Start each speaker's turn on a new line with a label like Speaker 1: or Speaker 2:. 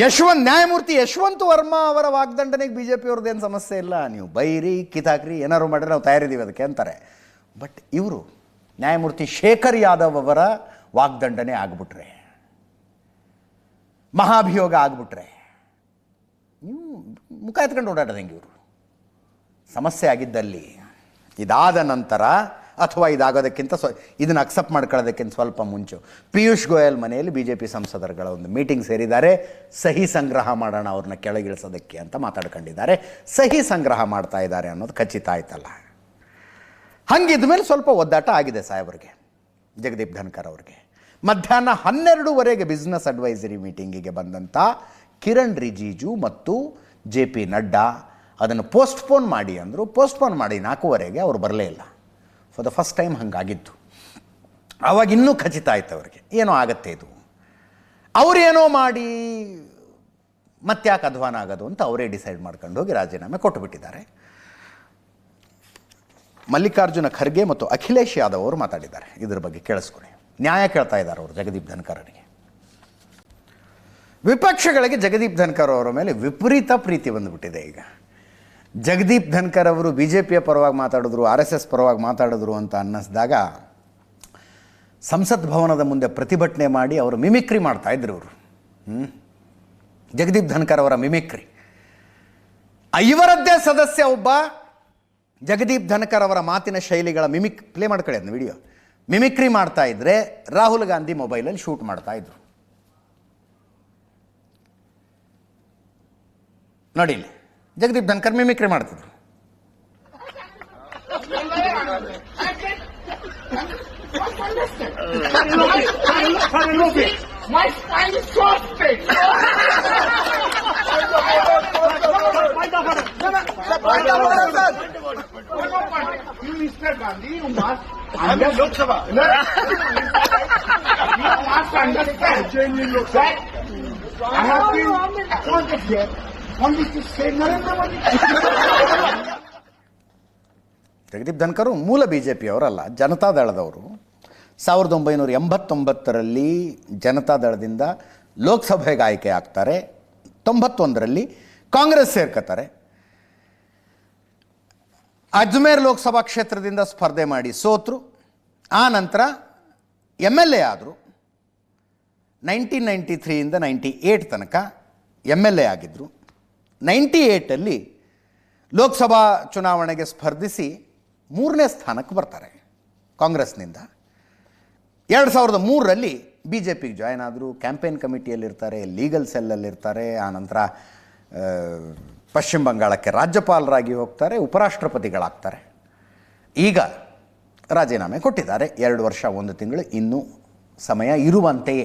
Speaker 1: ಯಶವಂತ್, ನ್ಯಾಯಮೂರ್ತಿ ಯಶವಂತ್ ವರ್ಮಾ ಅವರ ವಾಗ್ದಂಡನೆಗೆ B J ಏನು ಸಮಸ್ಯೆ ಇಲ್ಲ? ನೀವು ಬೈರಿ, ಕಿತಾಕ್ರಿ, ಏನಾದ್ರು ಮಾಡಿದ್ರೆ ನಾವು ತಯಾರಿದ್ದೀವಿ ಅದಕ್ಕೆ ಅಂತಾರೆ. ಬಟ್ ಇವರು, ನ್ಯಾಯಮೂರ್ತಿ ಶೇಖರ್ ಯಾದವ್ ಅವರ ವಾಗ್ದಂಡನೆ ಆಗ್ಬಿಟ್ರೆ, ಮಹಾಭಿಯೋಗ ಆಗ್ಬಿಟ್ರೆ, ನೀವು ಮುಖ ಎತ್ಕೊಂಡು ಓಡಾಡೋದು ಇವರು? ಸಮಸ್ಯೆ ಆಗಿದ್ದಲ್ಲಿ ಇದಾದ ನಂತರ ಅಥವಾ ಇದಾಗೋದಕ್ಕಿಂತ ಸ್ವ, ಇದನ್ನು ಅಕ್ಸೆಪ್ಟ್ ಮಾಡ್ಕೊಳ್ಳೋದಕ್ಕಿಂತ ಸ್ವಲ್ಪ ಮುಂಚೆ. ಪಿಯೂಷ್ ಗೋಯಲ್ ಮನೆಯಲ್ಲಿ ಬಿ ಜೆ ಪಿ ಸಂಸದರುಗಳ ಒಂದು ಮೀಟಿಂಗ್ ಸೇರಿದ್ದಾರೆ. ಸಹಿ ಸಂಗ್ರಹ ಮಾಡೋಣ, ಅವ್ರನ್ನ ಕೆಳಗಿಳಿಸೋದಕ್ಕೆ ಅಂತ ಮಾತಾಡ್ಕೊಂಡಿದ್ದಾರೆ. ಸಹಿ ಸಂಗ್ರಹ ಮಾಡ್ತಾ ಇದ್ದಾರೆ ಅನ್ನೋದು ಖಚಿತ ಆಯ್ತಲ್ಲ. ಹಂಗಿದ ಮೇಲೆ ಸ್ವಲ್ಪ ಒದ್ದಾಟ ಆಗಿದೆ ಸಾಹೇಬ್ರಿಗೆ ಜಗದೀಪ್ ಧನ್ಕರ್ ಅವ್ರಿಗೆ. ಮಧ್ಯಾಹ್ನ ಹನ್ನೆರಡೂವರೆಗೆ ಬಿಸ್ನೆಸ್ ಅಡ್ವೈಸರಿ ಮೀಟಿಂಗಿಗೆ ಬಂದಂಥ ಕಿರಣ್ ರಿಜಿಜು ಮತ್ತು ಜೆ ಪಿ ನಡ್ಡಾ ಅದನ್ನು ಪೋಸ್ಟ್ಪೋನ್ ಮಾಡಿ ಅಂದರು ಪೋಸ್ಟ್ಪೋನ್ ಮಾಡಿ ನಾಲ್ಕೂವರೆಗೆ ಅವರು ಬರಲೇ ಇಲ್ಲ. ಫಾರ್ ದ ಫಸ್ಟ್ ಟೈಮ್ ಹಂಗಾಗಿದ್ದು. ಆವಾಗ ಇನ್ನೂ ಖಚಿತ ಆಯ್ತು ಅವರಿಗೆ. ಏನೋ ಆಗತ್ತೆ ಇದು. ಅವರೇನೋ ಮಾಡಿ ಮತ್ತ್ಯಾಕೆ ಅಧ್ವಾನ ಆಗೋದು ಅಂತ ಅವರೇ ಡಿಸೈಡ್ ಮಾಡ್ಕೊಂಡು ಹೋಗಿ ರಾಜೀನಾಮೆ ಕೊಟ್ಟುಬಿಟ್ಟಿದ್ದಾರೆ. ಮಲ್ಲಿಕಾರ್ಜುನ ಖರ್ಗೆ ಮತ್ತು ಅಖಿಲೇಶ್ ಯಾದವ್ ಅವರು ಮಾತಾಡಿದ್ದಾರೆ. ಇದ್ರ ಬಗ್ಗೆ ಕೇಳಿಸ್ಕೊಳ್ಳಿ. ನ್ಯಾಯ ಕೇಳ್ತಾ ಇದ್ದಾರೆ ಅವರು ಜಗದೀಪ್ ಧನ್ಕರನಿಗೆ ವಿಪಕ್ಷಗಳಿಗೆ ಜಗದೀಪ್ ಧನ್ಕರ್ ಅವರ ಮೇಲೆ ವಿಪರೀತ ಪ್ರೀತಿ ಬಂದುಬಿಟ್ಟಿದೆ ಈಗ. ಜಗದೀಪ್ ಧನ್ಕರ್ ಅವರು ಬಿ ಜೆ ಪಿಯ ಪರವಾಗಿ ಮಾತಾಡಿದ್ರು, ಆರ್ ಎಸ್ ಎಸ್ ಪರವಾಗಿ ಮಾತಾಡಿದ್ರು ಅಂತ ಅನ್ನಿಸಿದಾಗ ಸಂಸತ್ ಭವನದ ಮುಂದೆ ಪ್ರತಿಭಟನೆ ಮಾಡಿ ಅವರು ಮಿಮಿಕ್ರಿ ಮಾಡ್ತಾ ಇದ್ರು ಅವರು? ಜಗದೀಪ್ ಧನ್ಕರ್ ಅವರ ಮಿಮಿಕ್ರಿ. ಐವರದ್ದೇ ಸದಸ್ಯ ಒಬ್ಬ ಜಗದೀಪ್ ಧನ್ಕರ್ ಅವರ ಮಾತಿನ ಶೈಲಿಗಳ ಮಿಮಿಕ್, ಪ್ಲೇ ಮಾಡ್ಕೊಳ್ಳಿ ಅದನ್ನ ವಿಡಿಯೋ. ಮಿಮಿಕ್ರಿ ಮಾಡ್ತಾ ಇದ್ರೆ ರಾಹುಲ್ ಗಾಂಧಿ ಮೊಬೈಲಲ್ಲಿ ಶೂಟ್ ಮಾಡ್ತಾ ಇದ್ರು. ನೋಡಿ ಜಗದೀಪ್ ಧನ್ಕರ್ ಮಿಮಿಕ್ರಿ ಮಾಡ್ತಿದ್ರು
Speaker 2: My spine is so straight. You, Mr. Gandhi, you must understand. Lok Sabha. you must understand that I have been appointed here only to say Narendra Modi.
Speaker 1: Jagdeep ಧನ್ಕರು ಮೂಲ B J ಪಿಯವರಲ್ಲ ಜನತಾದಳದವರು. ಸಾವಿರದ ಒಂಬೈನೂರ ಎಂಬತ್ತೊಂಬತ್ತರಲ್ಲಿ ಜನತಾದಳದಿಂದ ಲೋಕಸಭೆಗೆ ಆಯ್ಕೆ ಆಗ್ತಾರೆ. ತೊಂಬತ್ತೊಂದರಲ್ಲಿ ಕಾಂಗ್ರೆಸ್ ಸೇರ್ಕೋತಾರೆ ಅಜ್ಮೇರ್ ಲೋಕಸಭಾ ಕ್ಷೇತ್ರದಿಂದ ಸ್ಪರ್ಧೆ ಮಾಡಿ ಸೋತರು. ಆ ನಂತರ ಎಂ ಎಲ್ ಎ ಆದರು. ನೈನ್ಟೀನ್ ನೈಂಟಿ ತ್ರೀಯಿಂದ ನೈಂಟಿ ಏಟ್ ತನಕ ಎಂ ಎಲ್ ಎ ಆಗಿದ್ದರು ನೈಂಟಿ ಏಯ್ಟಲ್ಲಿ ಲೋಕಸಭಾ ಚುನಾವಣೆಗೆ ಸ್ಪರ್ಧಿಸಿ ಮೂರನೇ ಸ್ಥಾನಕ್ಕೆ ಬರ್ತಾರೆ ಕಾಂಗ್ರೆಸ್ನಿಂದ. ಎರಡು ಸಾವಿರದ ಮೂರರಲ್ಲಿ ಬಿ ಜೆ ಪಿಗೆ ಜಾಯ್ನ್ ಆದರು, ಕ್ಯಾಂಪೇನ್ ಕಮಿಟಿಯಲ್ಲಿರ್ತಾರೆ, ಲೀಗಲ್ ಸೆಲ್ಲಲ್ಲಿರ್ತಾರೆ ಆನಂತರ ಪಶ್ಚಿಮ ಬಂಗಾಳಕ್ಕೆ ರಾಜ್ಯಪಾಲರಾಗಿ ಹೋಗ್ತಾರೆ, ಉಪರಾಷ್ಟ್ರಪತಿಗಳಾಗ್ತಾರೆ. ಈಗ ರಾಜೀನಾಮೆ ಕೊಟ್ಟಿದ್ದಾರೆ. ಎರಡು ವರ್ಷ, ಒಂದು ತಿಂಗಳು, ಇನ್ನೂ ಸಮಯ ಇರುವಂತೆಯೇ.